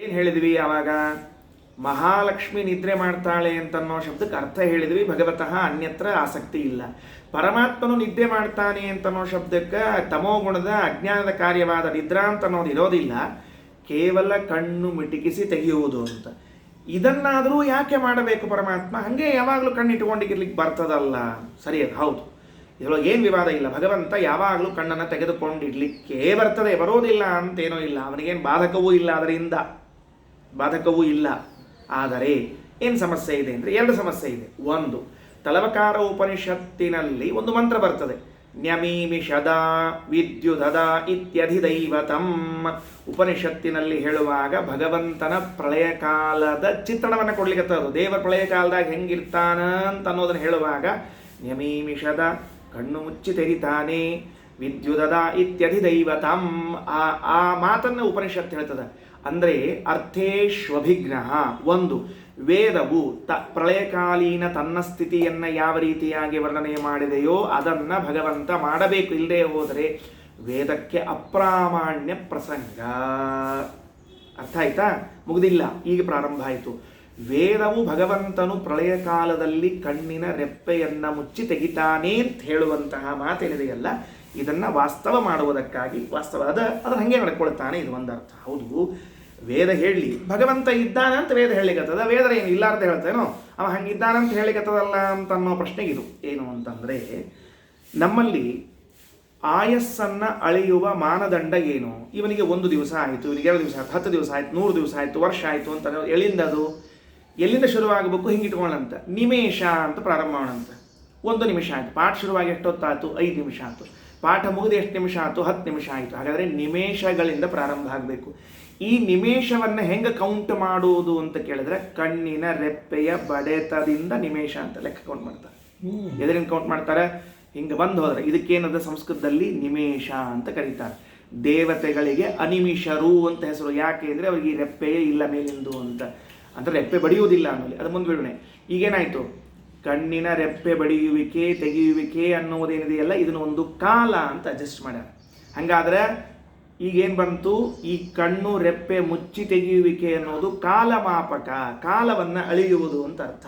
ಏನು ಹೇಳಿದ್ವಿ ಆವಾಗ ಮಹಾಲಕ್ಷ್ಮಿ ನಿದ್ರೆ ಮಾಡ್ತಾಳೆ ಅಂತನ್ನೋ ಶಬ್ದಕ್ಕೆ ಅರ್ಥ ಹೇಳಿದ್ವಿ. ಭಗವತಃ ಅನ್ಯತ್ರ ಆಸಕ್ತಿ ಇಲ್ಲ. ಪರಮಾತ್ಮನು ನಿದ್ದೆ ಮಾಡ್ತಾನೆ ಅಂತನ್ನೋ ಶಬ್ದಕ್ಕೆ ತಮೋಗುಣದ ಅಜ್ಞಾನದ ಕಾರ್ಯವಾದ ನಿದ್ರಾ ಅಂತ ಅನ್ನೋದು ಇರೋದಿಲ್ಲ. ಕೇವಲ ಕಣ್ಣು ಮಿಟುಕಿಸಿ ತೆಗೆಯುವುದು ಅಂತ. ಇದನ್ನಾದರೂ ಯಾಕೆ ಮಾಡಬೇಕು ಪರಮಾತ್ಮ? ಹಾಗೆ ಯಾವಾಗಲೂ ಕಣ್ಣಿಟ್ಟುಕೊಂಡಿರ್ಲಿಕ್ಕೆ ಬರ್ತದಲ್ಲ. ಸರಿ ಅದು, ಹೌದು. ಇದರೊಳಗೆ ಏನು ವಿವಾದ ಇಲ್ಲ. ಭಗವಂತ ಯಾವಾಗಲೂ ಕಣ್ಣನ್ನು ತೆಗೆದುಕೊಂಡಿಡ್ಲಿಕ್ಕೆ ಬರ್ತದೆ. ಬರೋದಿಲ್ಲ ಅಂತೇನೋ ಇಲ್ಲ. ಅವನಿಗೇನು ಬಾಧಕವೂ ಇಲ್ಲ ಅದರಿಂದ. ಬಾಧಕವೂ ಇಲ್ಲ. ಆದರೆ ಏನು ಸಮಸ್ಯೆ ಇದೆ ಅಂದರೆ ಎರಡು ಸಮಸ್ಯೆ ಇದೆ. ಒಂದು, ತಲವಕಾರ ಉಪನಿಷತ್ತಿನಲ್ಲಿ ಒಂದು ಮಂತ್ರ ಬರ್ತದೆ. ನ್ಯಮೀಮಿಷದ ವಿದ್ಯುದದ ಇತ್ಯಧಿ ದೈವತಂ ಉಪನಿಷತ್ತಿನಲ್ಲಿ ಹೇಳುವಾಗ ಭಗವಂತನ ಪ್ರಳಯ ಕಾಲದ ಚಿತ್ರಣವನ್ನು ಕೊಡ್ಲಿಕ್ಕೆ ದೇವರ ಪ್ರಳಯ ಕಾಲದಾಗ ಹೆಂಗಿರ್ತಾನ ಅಂತ ಅನ್ನೋದನ್ನು ಹೇಳುವಾಗ ನ್ಯಮೀಮಿಷದ ಕಣ್ಣು ಮುಚ್ಚಿ ತೆರಿತಾನೆ, ವಿದ್ಯುದದ ಇತ್ಯಧಿ ದೈವತಂ ಆ ಆ ಮಾತನ್ನು ಉಪನಿಷತ್ತು ಹೇಳ್ತದೆ. ಅಂದರೆ ಅರ್ಥೇಶ್ವಭಿಗ್ರಹ. ಒಂದು, ವೇದವು ತ ಪ್ರಳಯಕಾಲೀನ ತನ್ನ ಸ್ಥಿತಿಯನ್ನು ಯಾವ ರೀತಿಯಾಗಿ ವರ್ಣನೆ ಮಾಡಿದೆಯೋ ಅದನ್ನು ಭಗವಂತ ಮಾಡಬೇಕು ಇಲ್ಲದೆ ಹೋದರೆ ವೇದಕ್ಕೆ ಅಪ್ರಾಮಾಣ್ಯ ಪ್ರಸಂಗ. ಅರ್ಥ ಆಯ್ತಾ? ಮುಗಿದಿಲ್ಲ ಈಗ ಪ್ರಾರಂಭ ಆಯಿತು. ವೇದವು ಭಗವಂತನು ಪ್ರಳಯ ಕಾಲದಲ್ಲಿ ಕಣ್ಣಿನ ರೆಪ್ಪೆಯನ್ನು ಮುಚ್ಚಿ ತೆಗಿತಾನೆ ಅಂತ ಹೇಳುವಂತಹ ಮಾತೇನಿದೆಯಲ್ಲ, ಇದನ್ನ ವಾಸ್ತವ ಮಾಡುವುದಕ್ಕಾಗಿ ವಾಸ್ತವ, ಅದ ಅದನ್ನ ಹಂಗೆ ನಡ್ಕೊಳ್ತಾನೆ ಇದು ಒಂದು ಅರ್ಥ ಹೌದು ವೇದ ಹೇಳಿ ಭಗವಂತ ಇದ್ದಾನ ಅಂತ ವೇದ ಹೇಳಿಕತ್ತದ ವೇದ ಏನು ಇಲ್ಲ ಅಂತ ಹೇಳ್ತೇನೋ ಅವ ಹಂಗಿದ್ದಾನಂತ ಹೇಳಿಕತ್ತದಲ್ಲ ಅಂತ ಅನ್ನೋ ಪ್ರಶ್ನೆಗೆ ಇದು. ಏನು ಅಂತಂದ್ರೆ, ನಮ್ಮಲ್ಲಿ ಆಯಸ್ಸನ್ನ ಅಳೆಯುವ ಮಾನದಂಡ ಏನು? ಇವನಿಗೆ ಒಂದು ದಿವಸ ಆಯಿತು, ಇವನಿಗೆ ಎರಡು ದಿವಸ ಆಯ್ತು, ಹತ್ತು ದಿವಸ ಆಯ್ತು, ನೂರು ದಿವಸ ಆಯ್ತು, ವರ್ಷ ಆಯಿತು ಅಂತ ಎಲ್ಲಿಂದ ಅದು ಎಲ್ಲಿಂದ ಶುರುವಾಗಬೇಕು? ಹಿಂಗೆ ಇಟ್ಕೊಳ್ಳಂತ ನಿಮೇಶ ಅಂತ ಪ್ರಾರಂಭ ಮಾಡೋಣಂತ. ಒಂದು ನಿಮಿಷ ಆಯ್ತು. ಪಾಠ ಶುರುವಾಗಿ ಎಷ್ಟೊತ್ತಾಯ್ತು? ಐದು ನಿಮಿಷ ಆಯ್ತು. ಪಾಠ ಮುಗಿದು ಎಷ್ಟು ನಿಮಿಷ ಆಯಿತು ಹತ್ತು ನಿಮಿಷ ಆಯಿತು. ಹಾಗಾದರೆ ನಿಮೇಷಗಳಿಂದ ಪ್ರಾರಂಭ ಆಗಬೇಕು. ಈ ನಿಮೇಷವನ್ನು ಹೆಂಗೆ ಕೌಂಟ್ ಮಾಡುವುದು ಅಂತ ಕೇಳಿದ್ರೆ ಕಣ್ಣಿನ ರೆಪ್ಪೆಯ ಬಡೆತದಿಂದ ನಿಮೇಷ ಅಂತ ಲೆಕ್ಕ ಕೌಂಟ್ ಮಾಡ್ತಾರೆ. ಎದರಿಂದ ಕೌಂಟ್ ಮಾಡ್ತಾರೆ? ಹಿಂಗೆ ಬಂದು ಹೋದರೆ. ಇದಕ್ಕೇನದ ಸಂಸ್ಕೃತದಲ್ಲಿ ನಿಮೇಷ ಅಂತ ಕರೀತಾರೆ. ದೇವತೆಗಳಿಗೆ ಅನಿಮಿಷರು ಅಂತ ಹೆಸರು. ಯಾಕೆ ಅಂದರೆ ಅವರಿಗೆ ಈ ರೆಪ್ಪೆಯೇ ಇಲ್ಲ ಮೇಲಿಂದು ಅಂತ. ಅಂದರೆ ರೆಪ್ಪೆ ಬಡಿಯುವುದಿಲ್ಲ ಅನ್ನೋಲಿ. ಅದು ಮುಂದೆ ಬಿಡೋಣ ಈಗೇನಾಯಿತು? ಕಣ್ಣಿನ ರೆಪ್ಪೆ ಬಡಿಯುವಿಕೆ ತೆಗೆಯುವಿಕೆ ಅನ್ನೋದೇನಿದೆಯಲ್ಲ ಇದನ್ನು ಒಂದು ಕಾಲ ಅಂತ ಅಡ್ಜಸ್ಟ್ ಮಾಡ್ಯಾರ. ಹಂಗಾದ್ರೆ ಈಗೇನು ಬಂತು? ಈ ಕಣ್ಣು ರೆಪ್ಪೆ ಮುಚ್ಚಿ ತೆಗೆಯುವಿಕೆ ಅನ್ನೋದು ಕಾಲಮಾಪಕ ಕಾಲವನ್ನು ಅಳಿಯುವುದು ಅಂತ ಅರ್ಥ.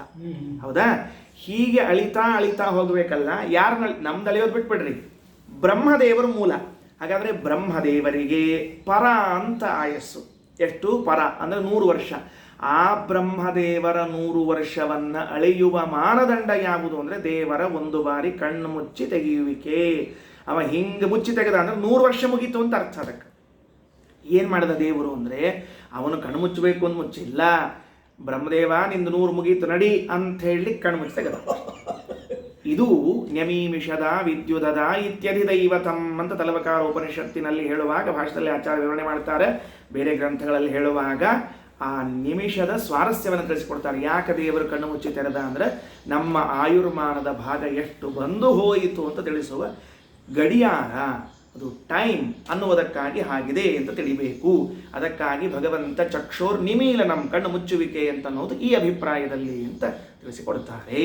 ಹೌದಾ? ಹೀಗೆ ಅಳಿತಾ ಅಳಿತಾ ಹೋಗಬೇಕಲ್ಲ ಯಾರನ್ನ ನಮ್ದು ಅಳಿಯೋದು ಬಿಟ್ಬಿಡ್ರಿ. ಬ್ರಹ್ಮದೇವರು ಮೂಲ. ಹಾಗಾದ್ರೆ ಬ್ರಹ್ಮದೇವರಿಗೆ ಪರ ಅಂತ ಆಯಸ್ಸು. ಎಷ್ಟು? ಪರ. ಅಂದ್ರೆ ನೂರು ವರ್ಷ. ಆ ಬ್ರಹ್ಮದೇವರ ನೂರು ವರ್ಷವನ್ನ ಅಳೆಯುವ ಮಾನದಂಡ ಯಾವುದು ಅಂದ್ರೆ ದೇವರ ಒಂದು ಬಾರಿ ಕಣ್ಣು ಮುಚ್ಚಿ ತೆಗೆಯುವಿಕೆ. ಅವ ಹಿಂಗೆ ಮುಚ್ಚಿ ತೆಗೆದ ಅಂದ್ರೆ ನೂರು ವರ್ಷ ಮುಗೀತು ಅಂತ ಅರ್ಥ ಅದಕ್ಕೆ. ಏನು ಮಾಡಿದ ದೇವರು ಅಂದರೆ, ಅವನು ಕಣ್ಣು ಮುಚ್ಚಬೇಕು ಅಂತ ಮುಚ್ಚಿಲ್ಲ. ಬ್ರಹ್ಮದೇವ, ನಿಂದು ನೂರು ಮುಗೀತು ನಡಿ ಅಂತ ಹೇಳಿ ಕಣ್ಣು ಮುಚ್ಚಿ ತೆಗೆದ. ಇದು ನ್ಯಮೀಮಿಷದ, ವಿದ್ಯುದದ ಇತ್ಯಧಿ ದೈವತಂ ಅಂತ ತಲವಕಾರ ಉಪನಿಷತ್ತಿನಲ್ಲಿ ಹೇಳುವಾಗ, ಭಾಷೆಯಲ್ಲಿ ಆಚಾರ ವಿವರಣೆ ಮಾಡ್ತಾರೆ. ಬೇರೆ ಗ್ರಂಥಗಳಲ್ಲಿ ಹೇಳುವಾಗ ಆ ನಿಮಿಷದ ಸ್ವಾರಸ್ಯವನ್ನು ತಿಳಿಸಿಕೊಡ್ತಾರೆ. ಯಾಕೆ ದೇವರು ಕಣ್ಣು ಮುಚ್ಚಿ ತೆರೆದ ಅಂದರೆ ನಮ್ಮ ಆಯುರ್ಮಾನದ ಭಾಗ ಎಷ್ಟು ಬಂದು ಹೋಯಿತು ಅಂತ ತಿಳಿಸುವ ಗಡಿಯಾರ. ಅದು ಟೈಮ್ ಅನ್ನುವುದಕ್ಕಾಗಿ ಆಗಿದೆ ಅಂತ ತಿಳಿಬೇಕು. ಅದಕ್ಕಾಗಿ ಭಗವಂತ ಚಕ್ಷೋರ್ ನಿಮೀಲನಂ ಕಣ್ಣು ಮುಚ್ಚುವಿಕೆ ಅಂತ ಅನ್ನೋದು ಈ ಅಭಿಪ್ರಾಯದಲ್ಲಿ ಅಂತ ತಿಳಿಸಿಕೊಡ್ತಾರೆ.